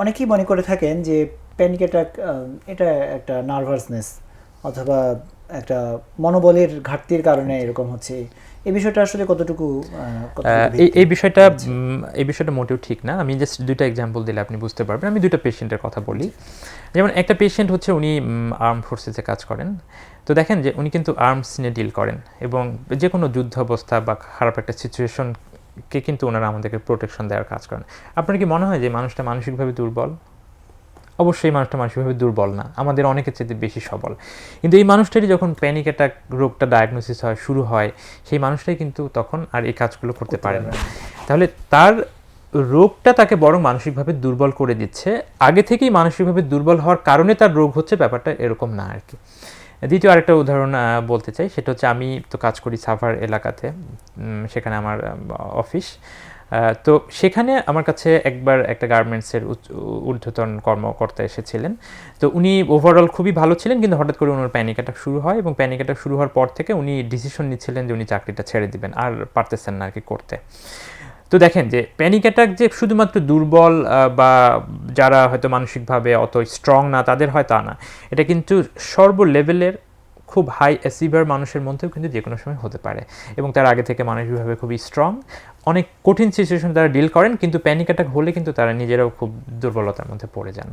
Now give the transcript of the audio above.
অনেকেই মনে করে থাকেন যে প্যানিক অ্যাটাক এটা একটা নার্ভাসনেস অথবা একটা মনোবলের ঘাটতির কারণে এরকম হচ্ছে। এই বিষয়টা আসলে কতটুকু এই বিষয়টা এই বিষয়টা মোটেও ঠিক না। আমি জাস্ট দুইটা এক্সাম্পল দিলে আপনি বুঝতে পারবেন। আমি দুইটা পেশেন্টের কথা বলি। যেমন একটা পেশেন্ট হচ্ছে উনি আর্ম ফোর্সেসে কাজ করেন। তো দেখেন যে উনি কিন্তু আর্মস নিয়ে ডিল করেন এবং যে কোনো যুদ্ধ অবস্থা বা খারাপ একটা সিচুয়েশনকে কিন্তু ওনারা আমাদেরকে প্রোটেকশন দেওয়ার কাজ করেন। আপনার কি মনে হয় যে মানুষটা মানসিকভাবে দুর্বল? অবশ্যই মানুষটা মানসিকভাবে দুর্বল না আমাদের অনেকের চেয়ে বেশি সবল। কিন্তু এই মানুষটারই যখন প্যানিক অ্যাটাক রোগটা ডায়াগনোসিস হয় শুরু হয় সেই মানুষটাই কিন্তু তখন আর এই কাজগুলো করতে পারে না। তাহলে তার রোগটা তাকে বরং মানসিকভাবে দুর্বল করে দিচ্ছে। আগে থেকেই মানসিকভাবে দুর্বল হওয়ার কারণে তার রোগ হচ্ছে ব্যাপারটা এরকম না আর কি। দ্বিতীয় আরেকটা উদাহরণ বলতে চাই। সেটা হচ্ছে আমি তো কাজ করি সাভার এলাকাতে সেখানে আমার অফিস। তো সেখানে আমার কাছে একবার একটা গার্মেন্টসের ঊর্ধ্বতন কর্মকর্তা এসেছিলেন। তো উনি ওভারঅল খুবই ভালো ছিলেন, কিন্তু হঠাৎ করে ওনার প্যানিক অ্যাটাক শুরু হয় এবং প্যানিক অ্যাটাক শুরু হওয়ার পর থেকে উনি ডিসিশন নিচ্ছিলেন যে উনি চাকরিটা ছেড়ে দিবেন, আর পারতেছেন না আর কি করতে। তো দেখেন যে প্যানিক অ্যাটাক যে শুধুমাত্র দুর্বল বা যারা হয়তো মানসিকভাবে অত স্ট্রং না, তাদের হয় তা না। এটা কিন্তু সর্ব লেভেলের খুব হাই অ্যাসিভার মানুষের মধ্যেও কিন্তু যে কোনো সময় হতে পারে। এবং তার আগে থেকে মানসিকভাবে খুবই স্ট্রং অনেক কঠিন সিচুয়েশন তারা ডিল করেন, কিন্তু প্যানিক অ্যাটাক হলে কিন্তু তারা নিজেরাও খুব দুর্বলতার মধ্যে পড়ে যান।